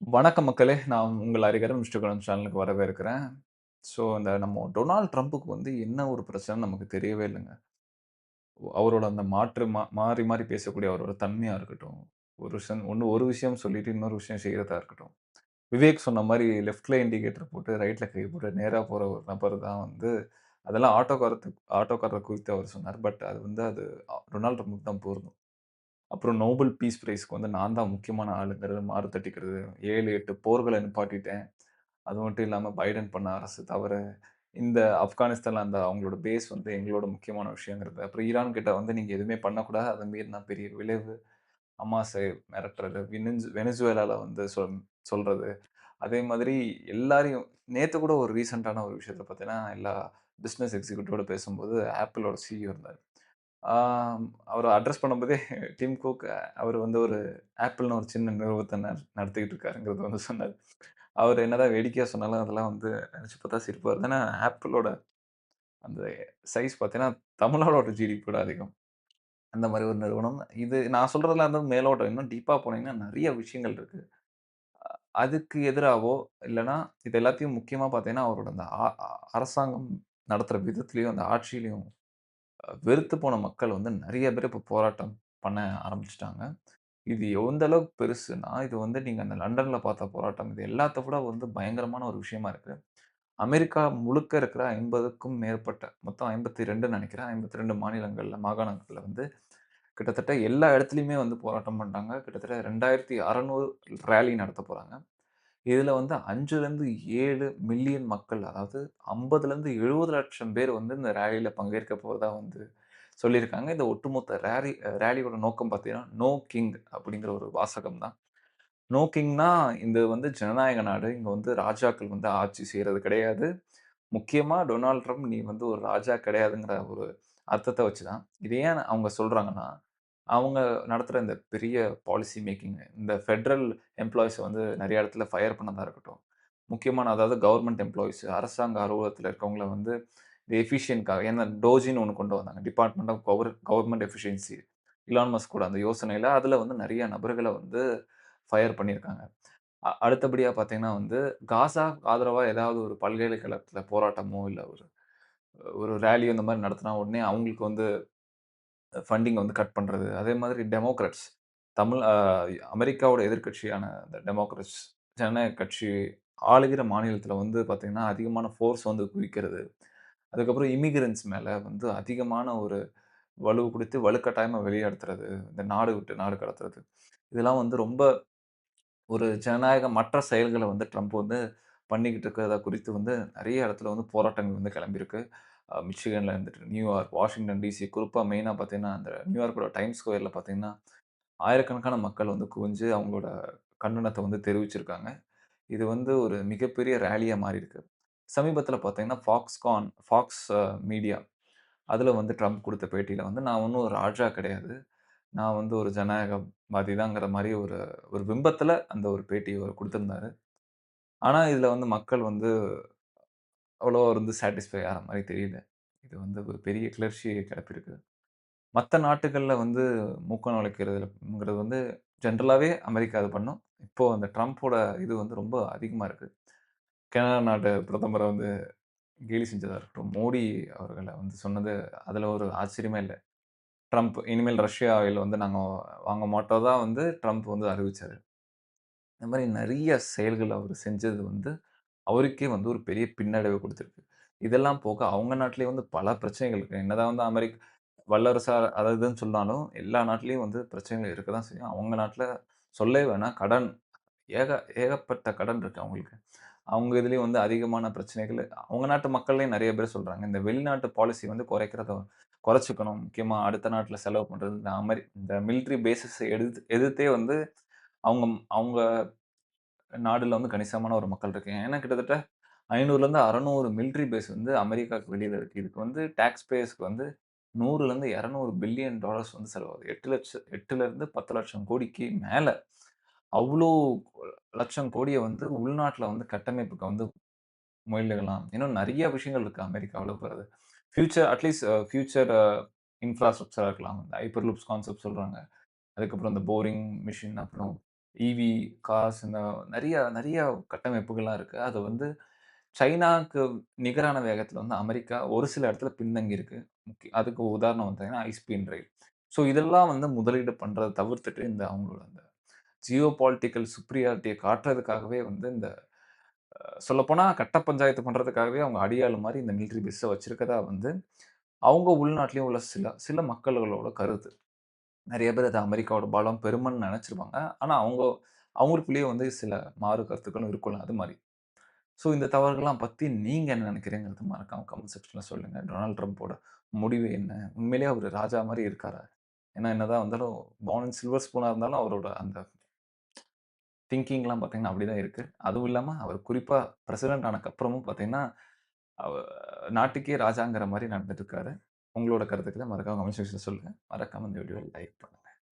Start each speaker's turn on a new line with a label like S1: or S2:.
S1: வணக்கம் மக்களே! நான் உங்கள் ஹரிஹரன் இன்ஸ்டாகிராம் சேனலுக்கு வரவேற்கிறேன். ஸோ, இந்த நம்ம டொனால்ட் ட்ரம்ப்புக்கு வந்து என்ன ஒரு பிரச்சனை நமக்கு தெரியவே இல்லைங்க அவரோட அந்த மாற்று மா மாறி மாறி பேசக்கூடிய அவரோட தன்மையாக இருக்கட்டும், ஒரு விஷயம் ஒன்று ஒரு விஷயம் சொல்லிட்டு இன்னொரு விஷயம் செய்கிறதா இருக்கட்டும். விவேக் சொன்ன மாதிரி லெஃப்டில் இண்டிகேட்டர் போட்டு, ரைட்டில் கை போட்டு நேராக போகிற ஒரு நபர் தான் வந்து அதெல்லாம் ஆட்டோக்காரத்துக்கு ஆட்டோக்காரரை குறித்து அவர் சொன்னார். பட் அது வந்து அது டொனால்ட் ட்ரம்ப்க்கு தான் பொருந்தும். அப்புறம் நோபல் பீஸ் ப்ரைஸ்க்கு வந்து நான் தான் முக்கியமான ஆளுங்கிறது மாறு தட்டிக்கிறது. ஏழு எட்டு போர்களை நிப்பாட்டிட்டேன். அது மட்டும் இல்லாமல் பைடன் பண்ண அரசு தவறு. இந்த ஆப்கானிஸ்தான்ல அந்த அவங்களோட பேஸ் வந்து எங்களோட முக்கியமான விஷயங்கிறது. அப்புறம் ஈரான் கிட்ட வந்து நீங்கள் எதுவுமே பண்ணக்கூடாது. அதை மீறி நான் பெரிய விளைவு. அமாசை மிரட்டுறது. வெனிசு வெனிசுவேலாவில் வந்து சொல் சொல்கிறது அதே மாதிரி எல்லாரையும் நேற்று கூட ஒரு ரீசெண்டான ஒரு விஷயத்த பார்த்தீங்கன்னா, எல்லா பிஸ்னஸ் எக்ஸிக்யூட்டிவோட பேசும்போது ஆப்பிளோட சிஇஓ இருந்தார் அவரை அட்ரஸ் பண்ணும்போதே டிம் குக் அவர் வந்து ஒரு ஆப்பிள்னு ஒரு சின்ன நிறுவனத்தை ந நடத்திக்கிட்டு இருக்காருங்கிறது வந்து சொன்னார் அவர் என்னதான் வேடிக்கையாக சொன்னாலும், அதெல்லாம் வந்து நினச்சி பார்த்தா சிரிப்பு வருது. ஏன்னா, ஆப்பிளோட அந்த சைஸ் பார்த்தீங்கன்னா, தமிழ்நாடோட ஜிடிபி அதிகம். அந்த மாதிரி ஒரு நிறுவனம். இது நான் சொல்கிறதுல வந்து மேலோட்டம். இன்னும் டீப்பாக போனீங்கன்னா, நிறைய விஷயங்கள் இருக்குது அதுக்கு எதிராகவோ இல்லைனா இது எல்லாத்தையும் முக்கியமாக பார்த்தீங்கன்னா, அவரோட அந்த அரசாங்கம் நடத்துகிற விதத்துலேயும் அந்த ஆட்சியிலையும் வெறுத்து போன மக்கள் வந்து நிறைய பேர் இப்போ போராட்டம் பண்ண ஆரம்பிச்சிட்டாங்க. இது எந்த அளவுக்கு பெருசுன்னா, இது வந்து நீங்கள் அந்த லண்டனில் பார்த்த போராட்டம், இது எல்லாத்த விட வந்து பயங்கரமான ஒரு விஷயமா இருக்குது அமெரிக்கா முழுக்க இருக்கிற 50க்கும் மேற்பட்ட மொத்தம் ஐம்பத்தி ரெண்டு நினைக்கிறேன். ஐம்பத்தி ரெண்டு மாநிலங்களில் மாகாணங்களில் வந்து கிட்டத்தட்ட எல்லா இடத்துலையுமே வந்து போராட்டம் பண்ணுறாங்க கிட்டத்தட்ட 2600 ரேலி நடத்தப் போகிறாங்க இதில் வந்து 5லருந்து 7 மில்லியன் மக்கள், அதாவது 50லருந்து 70 லட்சம் பேர் வந்து இந்த ரேலியில் பங்கேற்க போகிறதா வந்து சொல்லியிருக்காங்க. இந்த ஒட்டுமொத்த ரேலி ரேலியோட நோக்கம் பார்த்தீங்கன்னா, "நோ கிங்" அப்படிங்கிற ஒரு வாசகம் தான். நோ கிங்னா இந்த வந்து ஜனநாயக நாடு. இங்கே வந்து ராஜாக்கள் வந்து ஆட்சி செய்கிறது கிடையாது. முக்கியமாக டொனால்ட் ட்ரம்ப் நீ வந்து ஒரு ராஜா கிடையாதுங்கிற ஒரு அர்த்தத்தை வச்சு தான். இது ஏன் அவங்க சொல்கிறாங்கன்னா அவங்க நடத்துகிற இந்த பெரிய பாலிசி மேக்கிங் இந்த ஃபெடரல் எம்ப்ளாயிஸை வந்து நிறைய இடத்துல ஃபயர் பண்ணதா இருக்கட்டும். முக்கியமான அதாவது கவர்மெண்ட் எம்ப்ளாயீஸ் அரசாங்க அலுவலகத்தில் இருக்கவங்கள வந்து இந்த எஃபிஷியன்ட்காக ஏன்னா டோஜின்னு ஒன்று கொண்டு வந்தாங்க. Department of gov government efficiency. Elon Musk கூட அந்த யோசனையில் அதில் வந்து நிறைய நபர்களை வந்து ஃபயர் பண்ணியிருக்காங்க. அ பார்த்தீங்கன்னா வந்து, காசா ஆதரவாக ஏதாவது ஒரு பல்கலைக்கழகத்தில் போராட்டமோ, இல்லை ஒரு ஒரு ரேலியோ இந்த மாதிரி நடத்தினா உடனே அவங்களுக்கு வந்து ஃபண்டிங்கை வந்து கட் பண்ணுறது அதே மாதிரி டெமோக்ராட்ஸ் தமிழ் அமெரிக்காவோட எதிர்க்கட்சியான இந்த டெமோக்ராட்ஸ் ஜனநாயக கட்சி ஆளுகிற மாநிலத்தில் வந்து பார்த்திங்கன்னா அதிகமான ஃபோர்ஸ் வந்து குவிக்கிறது. அதுக்கப்புறம் இமிகிரன்ட்ஸ் மேலே வந்து அதிகமான ஒரு வலு கொடுத்து வலுக்கட்டாயமாக வெளியேத்துறது. இந்த நாடு விட்டு நாடு கடத்துறது. இதெல்லாம் வந்து ரொம்ப ஒரு ஜனநாயக மற்ற செயல்களை வந்து ட்ரம்ப் வந்து பண்ணிக்கிட்டு இருக்கிறத குறித்து வந்து நிறைய இடத்துல வந்து போராட்டங்கள் வந்து கிளம்பியிருக்கு. மிச்சிகனில் இருந்துட்டு நியூயார்க், வாஷிங்டன் டிசி குறிப்பாக மெயினாக பார்த்தீங்கன்னா, அந்த நியூயார்க்கோட டைம் ஸ்கொயரில் பார்த்தீங்கன்னா, ஆயிரக்கணக்கான மக்கள் வந்து குவிஞ்சு அவங்களோட கண்டனத்தை வந்து தெரிவிச்சிருக்காங்க. இது வந்து ஒரு மிகப்பெரிய ரேலியா மாறியிருக்கு. சமீபத்தில் பார்த்தீங்கன்னா, ஃபாக்ஸ்கான் ஃபாக்ஸ் மீடியா அதில் வந்து ட்ரம்ப் கொடுத்த பேட்டியில் வந்து, "நான் ஒன்றும் ஒரு ராஜா கிடையாது. நான் வந்து ஒரு ஜனநாயகவாதி தாங்கிற" மாதிரி ஒரு ஒரு பிம்பத்தில் அந்த ஒரு பேட்டியை கொடுத்துருந்தாரு ஆனால் இதில் வந்து மக்கள் வந்து அவ்வளோ வந்து சாட்டிஸ்ஃபை ஆகிற மாதிரி தெரியல. இது வந்து ஒரு பெரிய கிளர்ச்சியை கிளப்பியிருக்கு. மற்ற நாட்டுகளில் வந்து மூக்க நுழைக்கிறதுங்கிறது வந்து ஜென்ரலாகவே அமெரிக்கா அது பண்ணும். இப்போது அந்த ட்ரம்ப்போட இது வந்து ரொம்ப அதிகமாக இருக்குது கனடா நாட்டு பிரதமரை வந்து கேலி செஞ்சதாக இருக்கட்டும், மோடி அவர்களை வந்து சொன்னது அதில் ஒரு ஆச்சரியமே இல்லை ட்ரம்ப் இனிமேல் ரஷ்யா ஆயில் வந்து நாங்கள் வாங்க மாட்டோம் தான் வந்து ட்ரம்ப் வந்து அறிவித்தார் இந்த மாதிரி நிறைய செயல்கள் அவர் செஞ்சது வந்து, அவருக்கே வந்து ஒரு பெரிய பின்னடைவை கொடுத்துருக்கு இதெல்லாம் போக அவங்க நாட்டிலேயே வந்து பல பிரச்சனைகள் இருக்கு. என்னதான் வந்து அமெரிக்க வல்லரசா அதாவது இதுன்னு சொன்னாலும், எல்லா நாட்டிலையும் வந்து பிரச்சனைகள் இருக்க தான் செய்யும். அவங்க நாட்டில் சொல்லவே வேணாம். கடன் ஏக ஏகப்பட்ட கடன் இருக்கு அவங்களுக்கு. அவங்க இதுலேயும் வந்து அதிகமான பிரச்சனைகள் அவங்க நாட்டு மக்கள்லேயும் நிறைய பேர் சொல்றாங்க. இந்த வெளிநாட்டு பாலிசி வந்து குறைக்கிறத குறைச்சிக்கணும் முக்கியமாக அடுத்த நாட்டில் செலவு பண்ணுறது இந்த அமெரி இந்த மிலிட்டரி பேசிஸை எதிர்த்து எதிர்த்தே வந்து அவங்க அவங்க நாடுல வந்து கணிசமான ஒரு மக்கள் இருக்காங்க. ஏன்னா கிட்டத்தட்ட 500லருந்து 600 மிலிட்டரி பேஸ் வந்து அமெரிக்காவுக்கு வெளியில் இருக்குது இதுக்கு வந்து டேக்ஸ் பேஸ்க்கு வந்து 100லருந்து 200 பில்லியன் டாலர்ஸ் வந்து செலவாகுது. 8,00,000 8லருந்து 10,00,000 கோடிக்கு மேலே அவ்வளோ லட்சம் கோடியை வந்து உள்நாட்டில் வந்து கட்டமைப்புக்கு வந்து முயலுகலாம் இன்னும் நிறைய விஷயங்கள் இருக்குது அமெரிக்காவில் போகிறது ஃபியூச்சர் அட்லீஸ்ட் ஃபியூச்சர் இன்ஃப்ராஸ்ட்ரக்சராக இருக்கலாம். ஹைப்பர் லூப்ஸ் கான்செப்ட் சொல்கிறாங்க அதுக்கப்புறம் இந்த போரிங் மிஷின் அப்புறம் ஈவி, கார்ஸ் இந்த நிறைய நிறைய கட்டமைப்புகள்லாம் இருக்குது அது வந்து சைனாவுக்கு நிகரான வேகத்தில் வந்து அமெரிக்கா ஒரு சில இடத்துல பின்தங்கி இருக்கு. முக்கிய அதுக்கு உதாரணம் பார்த்தீங்கன்னா, ஐஸ்பீன் ரயில். ஸோ இதெல்லாம் வந்து முதலீடு பண்ணுறதை தவிர்த்துட்டு, இந்த அவங்களோட அந்த ஜியோ பாலிட்டிக்கல் சுப்ரியாரிட்டியை காட்டுறதுக்காகவே வந்து இந்த சொல்லப்போனால் கட்ட பஞ்சாயத்து பண்ணுறதுக்காகவே அவங்க அடியாள் மாதிரி இந்த மிலிட்டரி பேஸை வச்சுருக்கதா வந்து, அவங்க உள்நாட்டிலையும் உள்ள சில சில மக்கள்களோட கருத்து. நிறைய பேர் அது அமெரிக்காவோட பலம், பெருமைன்னு நினச்சிருப்பாங்க ஆனால் அவங்க அவங்களுக்குள்ளேயே வந்து சில மாறு கருத்துக்களும் இருக்கும்ல, அது மாதிரி ஸோ இந்த தவறுகள்லாம் பற்றி நீங்கள் என்ன நினைக்கிறீங்கிறது மறக்காம கமெண்ட் செக்ஷனில் சொல்லுங்கள் டொனால்ட் ட்ரம்ப்போட முடிவு என்ன? உண்மையிலேயே அவர் ராஜா மாதிரி இருக்காரா? ஏன்னா என்னதான் இருந்தாலும், பவுன் இன் சில்வர் ஸ்பூனாக இருந்தாலும் அவரோட அந்த திங்கிங்லாம் பார்த்தீங்கன்னா, அப்படிதான் இருக்குது அதுவும் இல்லாமல் அவர் குறிப்பாக பிரசிடென்ட் ஆனதுக்கப்புறமும் பார்த்தீங்கன்னா, நாட்டுக்கே ராஜாங்கிற மாதிரி நடந்துட்டு இருக்காரு. உங்களோட கருத்துக்களை மறக்காம கமெண்ட் செக்ஷனில் சொல்லுங்கள் மறக்காம இந்த வீடியோவை லைக் பண்ணுங்கள்